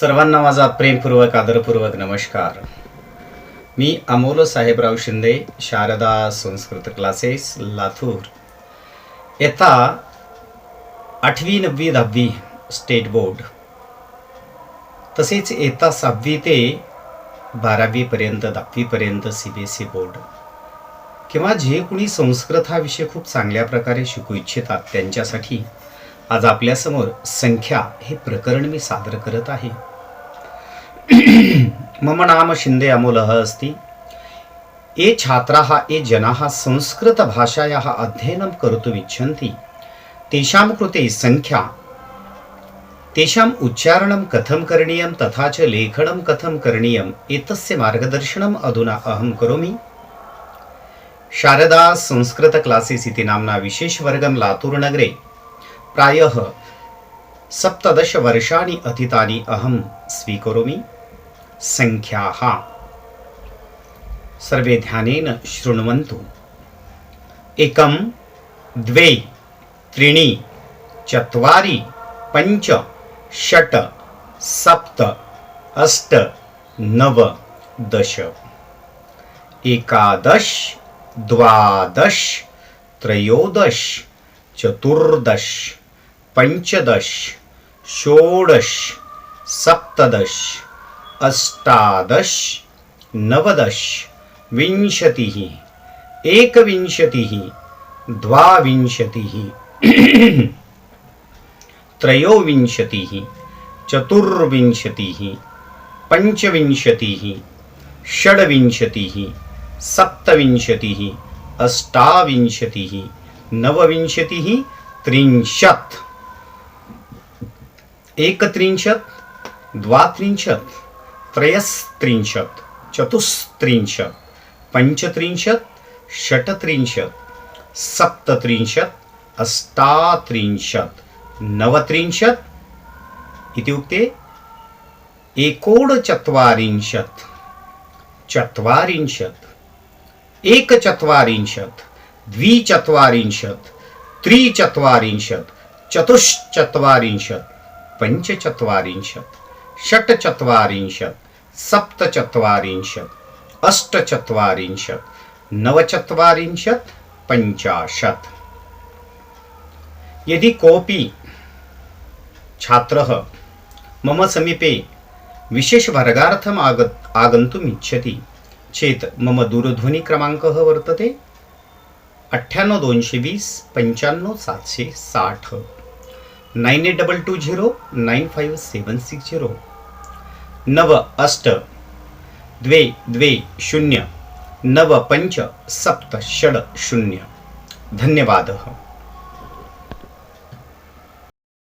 सर्वांना माझा प्रेमपूर्वक आदरपूर्वक नमस्कार. मी अमोल साहेबराव शिंदे शारदा संस्कृत क्लासेस लातूर. येता आठवी नववी दहावी स्टेट बोर्ड. तसेच येता सहावी ते बारावीपर्यंत दहावीपर्यंत C B S E board. किंवा जे कुणी संस्कृत हा विषय खूप चांगल्या प्रकारे शिकू इच्छितात त्यांच्यासाठी आज आपल्यासमोर संख्या हे प्रकरण मी सादर करत आहे. मम नाम शिंदे अमोलः अस्ति. ये छात्राः ये जनाः संस्कृतभाषायाः अध्ययनं कर्तुमिच्छन्ति तेषां कृते संख्या तेषाम् उच्चारणं कथं करणीयं तथा च लेखनं कथं करणीयम् एतस्य मार्गदर्शनम् अधुना अहं करोमि. शारदा संस्कृत क्लासेस इति नाम्ना विशेषवर्गं लातूर्नगरे प्रायः सप्तदशवर्षाणि अतीतानि अहं स्वीकरोमि। सङ्ख्याः सर्वे ध्यानेन शृण्वन्तु। एकं द्वे त्रीणि चत्वारि पञ्च षट् सप्त अष्ट नव दश। एकादश द्वादश त्रयोदश चतुर्दश। पञ्चदश षोडश सप्तदश अष्टादश नवदश विंशतिः एकविंशतिः द्वाविंशतिः त्रयोविंशतिः चतुर्विंशतिः पञ्चविंशतिः षड्विंशतिः सप्तविंशतिः अष्टाविंशतिः नवविंशतिः त्रिंशत्। एकत्रिंशत् द्वात्रिंशत् त्रयस्त्रिंशत् चतुस्त्रिंशत् पञ्चत्रिंशत् षट्त्रिंशत् सप्तत्रिंशत् अष्टात्रिंशत् नवत्रिंशत् इत्युक्ते एकोनचत्वारिंशत् चत्वारिंशत् एकचत्वारिंशत् द्विचत्वारिंशत् त्रिचत्वारिंशत् चतुश्चत्वारिंशत् पञ्चचत्वारिंशत् षट्चत्वारिंशत् सप्तचत्वारिंशत् अष्टचत्वारिंशत् नवचत्वारिंशत् पञ्चाशत्। यदि कोऽपि छात्रः मम समीपे विशेषवर्गार्थम् आग आगन्तुम् इच्छति चेत् मम दूरध्वनिक्रमाङ्कः वर्तते अठ्ठ्याण्णव दोनशे वीस पंच्याण्णव सातशे साठ। Nine eight double two zero nine five seven six zero. नव अष्ट द्वे द्वे शून्य नव पञ्च सप्त षड् शून्य. धन्यवादः.